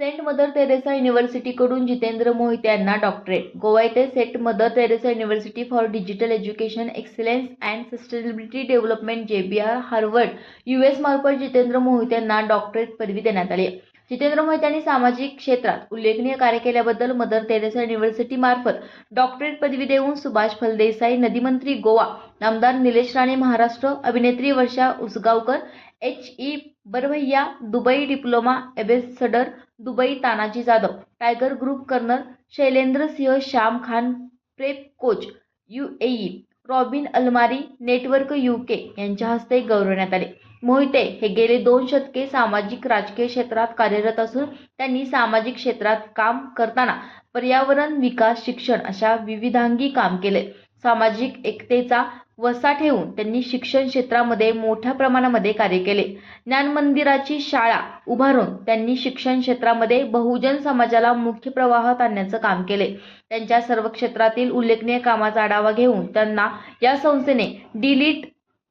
Saint Mother Teresa युनिव्हर्सिटीकडून जितेंद्र मोहिते यांना doctorate Goa येथे Saint Mother Teresa University for Digital Education Excellence and Sustainability Development JBR Harvard US मार्फत जितेंद्र मोहिते यांना doctorate पदवी देण्यात आली. जितेंद्र मोहिते यांनी सामाजिक क्षेत्रात उल्लेखनीय कार्य केल्याबद्दल मदर तेरेसा युनिव्हर्सिटी मार्फत डॉक्टरेट पदवी देऊन सुभाष फलदेसाई नदीमंत्री गोवा आमदार निलेश राणे महाराष्ट्र अभिनेत्री Varsha Usgaonkar H E Barbhaiya Dubai diploma ambassador Dubai Tanaji Jadhav tiger group colonel Shailendra Singh Shyam Khan prep coach UAE Robin Almari network UK यांच्या हस्ते गौरवण्यात आले. मोहिते हे गेले दोन शतके सामाजिक राजकीय क्षेत्रात कार्यरत असून त्यांनी सामाजिक क्षेत्रात काम करताना पर्यावरण विकास शिक्षण अशा विविधांगी काम केले. सामाजिक एकतेचा वसा ठेवून त्यांनी शिक्षण क्षेत्रामध्ये मोठ्या प्रमाणामध्ये कार्य केले. ज्ञान मंदिराची शाळा उभारून त्यांनी शिक्षण क्षेत्रामध्ये बहुजन समाजाला मुख्य प्रवाहात आणण्याचं काम केले. त्यांच्या सर्व क्षेत्रातील उल्लेखनीय कामाचा आढावा घेऊन त्यांना या संस्थेने डिलीट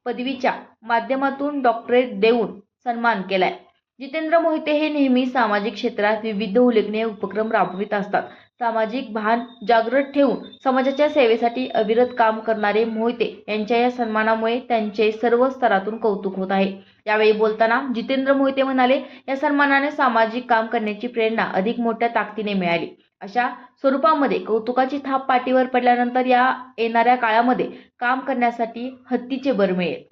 पदवीच्या माध्यमातून डॉक्टरेट देऊन सन्मान केलाय. जितेंद्र मोहिते हे नेहमी सामाजिक क्षेत्रात विविध उल्लेखनीय उपक्रम राबवित असतात. सामाजिक भान जागृत ठेवून समाजाच्या सेवेसाठी अविरत काम करणारे मोहिते यांच्या या सन्मानामुळे त्यांचे सर्व स्तरातून कौतुक होत आहे. यावेळी बोलताना जितेंद्र मोहिते म्हणाले या सन्मानाने सामाजिक काम करण्याची प्रेरणा अधिक मोठ्या ताकदीने मिळाली. अशा स्वरूपामध्ये कौतुकाची थाप पाठीवर पडल्यानंतर या येणाऱ्या काळामध्ये काम करण्यासाठी हत्तीचे बर मिळेल.